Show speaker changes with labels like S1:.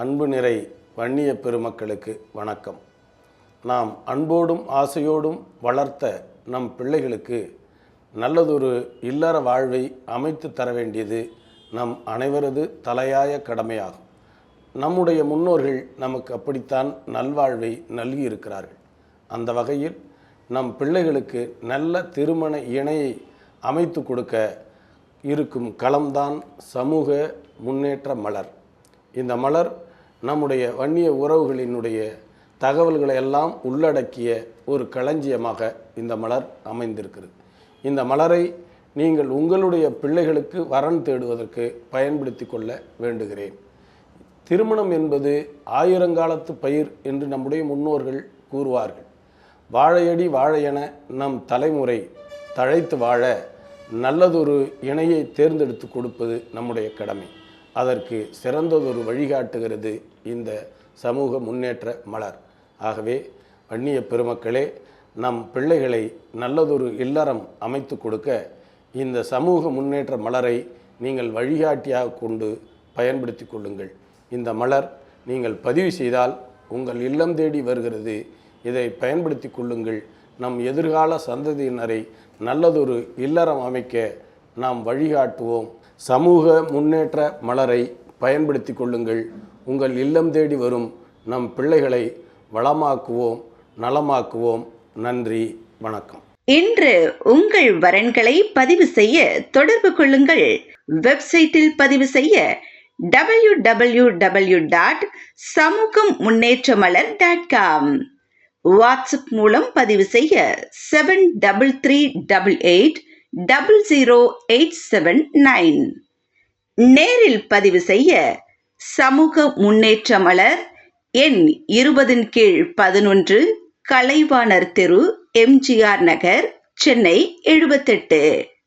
S1: அன்பு நிறை வன்னிய பெருமக்களுக்கு வணக்கம். நாம் அன்போடும் ஆசையோடும் வளர்த்த நம் பிள்ளைகளுக்கு நல்லதொரு இல்லற வாழ்வை அமைத்து தர வேண்டியது நம் அனைவரது தலையாய கடமையாகும். நம்முடைய முன்னோர்கள் நமக்கு அப்படித்தான் நல்வாழ்வை நல்கியிருக்கிறார்கள். அந்த வகையில் நம் பிள்ளைகளுக்கு நல்ல திருமண இணையை அமைத்து கொடுக்க இருக்கும் களம்தான் சமூக முன்னேற்ற மலர். இந்த மலர் நம்முடைய வன்னிய உறவுகளினுடைய தகவல்களை எல்லாம் உள்ளடக்கிய ஒரு களஞ்சியமாக இந்த மலர் அமைந்திருக்கிறது. இந்த மலரை நீங்கள் உங்களுடைய பிள்ளைகளுக்கு வரன் தேடுவதற்கு பயன்படுத்தி கொள்ள வேண்டுகிறேன். திருமணம் என்பது ஆயிரங்காலத்து பயிர் என்று நம்முடைய முன்னோர்கள் கூறுவார்கள். வாழையடி வாழையென நம் தலைமுறை தழைத்து வாழ நல்லதொரு இணையை தேர்ந்தெடுத்து கொடுப்பது நம்முடைய கடமை. அதற்கு சிறந்ததொரு வழிகாட்டுகிறது இந்த சமூக முன்னேற்ற மலர். ஆகவே வன்னிய பெருமக்களே நம் பிள்ளைகளை நல்லதொரு இல்லறம் அமைத்து கொடுக்க இந்த சமூக முன்னேற்ற மலரை நீங்கள் வழிகாட்டியாக கொண்டு பயன்படுத்தி கொள்ளுங்கள். இந்த மலர் நீங்கள் பதிவு செய்தால் உங்கள் இல்லம் தேடி வருகிறது. இதை பயன்படுத்தி கொள்ளுங்கள். நம் எதிர்கால சந்ததியினரை நல்லதொரு இல்லறம் அமைக்க நாம் வழிகாட்டுவோம். சமூக முன்னேற்ற மலரை பயன்படுத்தி கொள்ளுங்கள். உங்கள் இல்லம் தேடி வரும் நம் பிள்ளைகளை வளமாக்குவோம் நலமாக்குவோம். நன்றி வணக்கம்.
S2: இன்று உங்கள் வரன்களை பதிவு செய்ய தொடர்பு கொள்ளுங்கள். வெப்சைட்டில் பதிவு செய்ய டபிள்யூ டபிள்யூ டபிள்யூ டாட் சமூகம் முன்னேற்ற மலர் டாட் காம் வாட்ஸ்அப் மூலம் பதிவு செய்ய seven double three double eight double zero eight seven nine நேரில் பதிவு செய்ய சமூக முன்னேற்ற மலர் எண் இருபதின் கீழ் பதினொன்று கலைவாணர் தெரு எம்ஜிஆர் நகர் சென்னை எழுபத்தெட்டு.